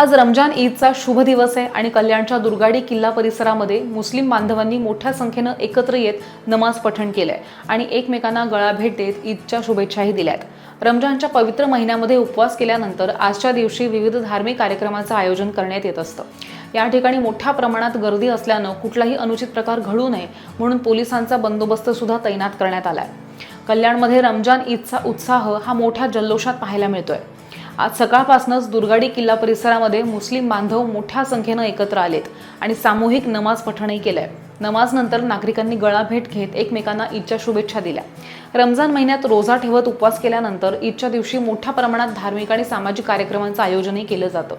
आज रमजान ईदचा शुभ दिवस आहे आणि कल्याणच्या दुर्गाडी किल्ला परिसरामध्ये मुस्लिम बांधवांनी मोठ्या संख्येनं एकत्र येत नमाज पठण केलंय आणि एकमेकांना गळा भेट देत ईदच्या शुभेच्छाही दिल्यात. रमजानच्या पवित्र महिन्यामध्ये उपवास केल्यानंतर आजच्या दिवशी विविध धार्मिक कार्यक्रमाचं आयोजन करण्यात येत असतं. या ठिकाणी मोठ्या प्रमाणात गर्दी असल्यानं कुठलाही अनुचित प्रकार घडू नये म्हणून पोलिसांचा बंदोबस्त सुद्धा तैनात करण्यात आलाय. कल्याणमध्ये रमजान ईदचा उत्साह हा मोठ्या जल्लोषात पाहायला मिळतोय. आज सकाळपासूनच दुर्गाडी किल्ला परिसरामध्ये मुस्लिम बांधव मोठ्या संख्येनं एकत्र आलेत आणि सामूहिक नमाज पठणही केलंय. नमाजनंतर नागरिकांनी गळा भेट घेत एकमेकांना ईदच्या शुभेच्छा दिल्या. रमजान महिन्यात रोजा ठेवत उपवास केल्यानंतर ईदच्या दिवशी मोठ्या प्रमाणात धार्मिक आणि सामाजिक कार्यक्रमांचं आयोजनही केलं जातं.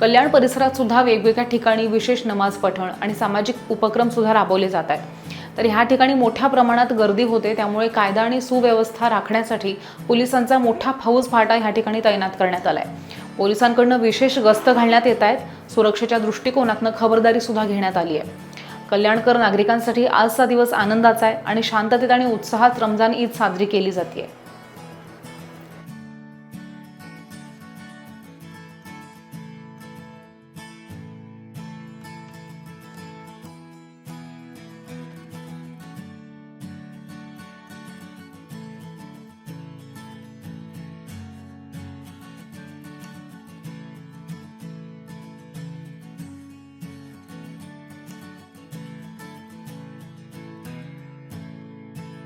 कल्याण परिसरात सुद्धा वेगवेगळ्या ठिकाणी विशेष नमाज पठण आणि सामाजिक उपक्रम सुद्धा राबवले जात आहेत. तर ह्या ठिकाणी मोठ्या प्रमाणात गर्दी होते. त्यामुळे कायदा आणि सुव्यवस्था राखण्यासाठी पोलिसांचा मोठा फौज फाटा ह्या ठिकाणी तैनात करण्यात आला आहे पोलिसांकडनं विशेष गस्त घालण्यात येत आहेत. सुरक्षेच्या दृष्टिकोनातनं खबरदारी सुद्धा घेण्यात आली आहे. कल्याणकर नागरिकांसाठी आजचा दिवस आनंदाचा आहे आणि शांततेत आणि उत्साहात रमजान ईद साजरी केली जाते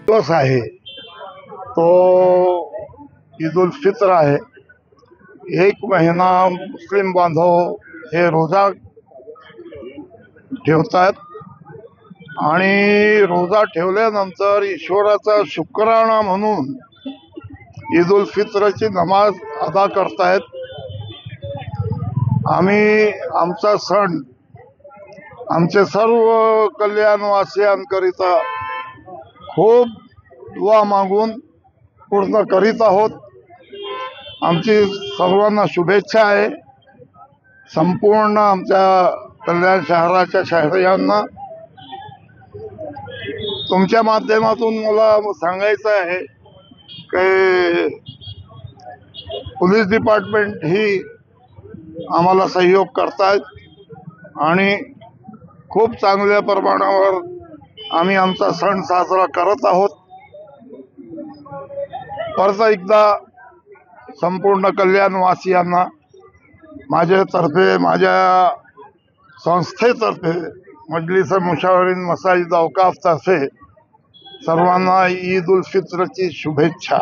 दिवस आहे. तो ईद उल फित्र आहे. एक महिना मुस्लिम बांधव हे रोजा ठेवतात आणि रोजा ठेवल्यानंतर ईश्वराचा शुक्राणा म्हणून ईद उल फित्रची नमाज अदा करतायत. आम्ही आमचा सण आमचे सर्व कल्याणवासियांकरिता खूप दुवा मागून पूर्ण करीत आहोत. आमची सर्वांना शुभेच्छा आहे. संपूर्ण आमच्या कल्याण शहराच्या शहरांना तुमच्या माध्यमातून मला सांगायचं आहे की पोलीस डिपार्टमेंट ही आम्हाला सहयोग करतात आणि खूप चांगल्या प्रमाणावर आम्ही आमचा सण साजरा करत आहोत. परत एकदा संपूर्ण कल्याणवासियांना माझ्यातर्फे माझ्या संस्थेतर्फे मजलिस मुशावरीन मसाजिद अवकाफतर्फे सर्वांना ईद उल फित्रची शुभेच्छा.